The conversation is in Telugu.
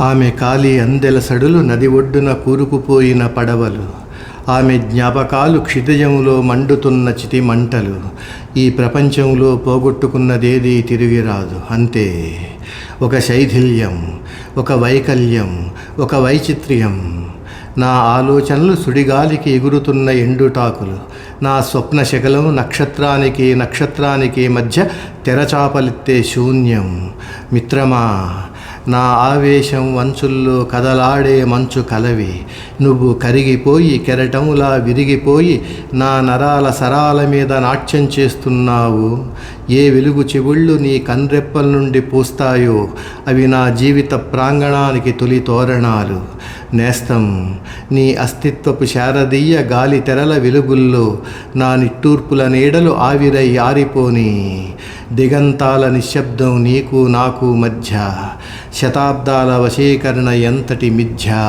ఆమె కాలి అందెల సడులు నది ఒడ్డున కూరుకుపోయిన పడవలు. ఆమె జ్ఞాపకాలు క్షితిజంలో మండుతున్న చితి మంటలు ఈ ప్రపంచంలో పోగొట్టుకున్నదేదీ తిరిగి రాదు అంతే. ఒక శైథిల్యం ఒక వైకల్యం ఒక వైచిత్ర్యం. నా ఆలోచనలు సుడిగాలికి ఎగురుతున్న ఎండుటాకులు. నా స్వప్న శకలం నక్షత్రానికి నక్షత్రానికి మధ్య తెరచాపలిత్తే శూన్యం. మిత్రమా నా ఆవేశం వంచుల్లో కదలాడే మంచు కలవి. నువ్వు కరిగిపోయి కెరటములా విరిగిపోయి నా నరాల సరాల మీద నాట్యం చేస్తున్నావు. ఏ వెలుగు చెవుళ్ళు నీ కన్రెప్పల నుండి పూస్తాయో అవి నా జీవిత ప్రాంగణానికి తొలి తోరణాలు. నేస్తం నీ అస్తిత్వపు శారదీయ గాలి తెరల వెలుగుల్లో నా నిట్టూర్పుల నీడలు ఆవిరై ఆరిపోని. దిగంతాల నిశ్శబ్దం నీకు నాకు మధ్య. శతాబ్దాల వశీకరణ ఎంతటి మిథ్యా?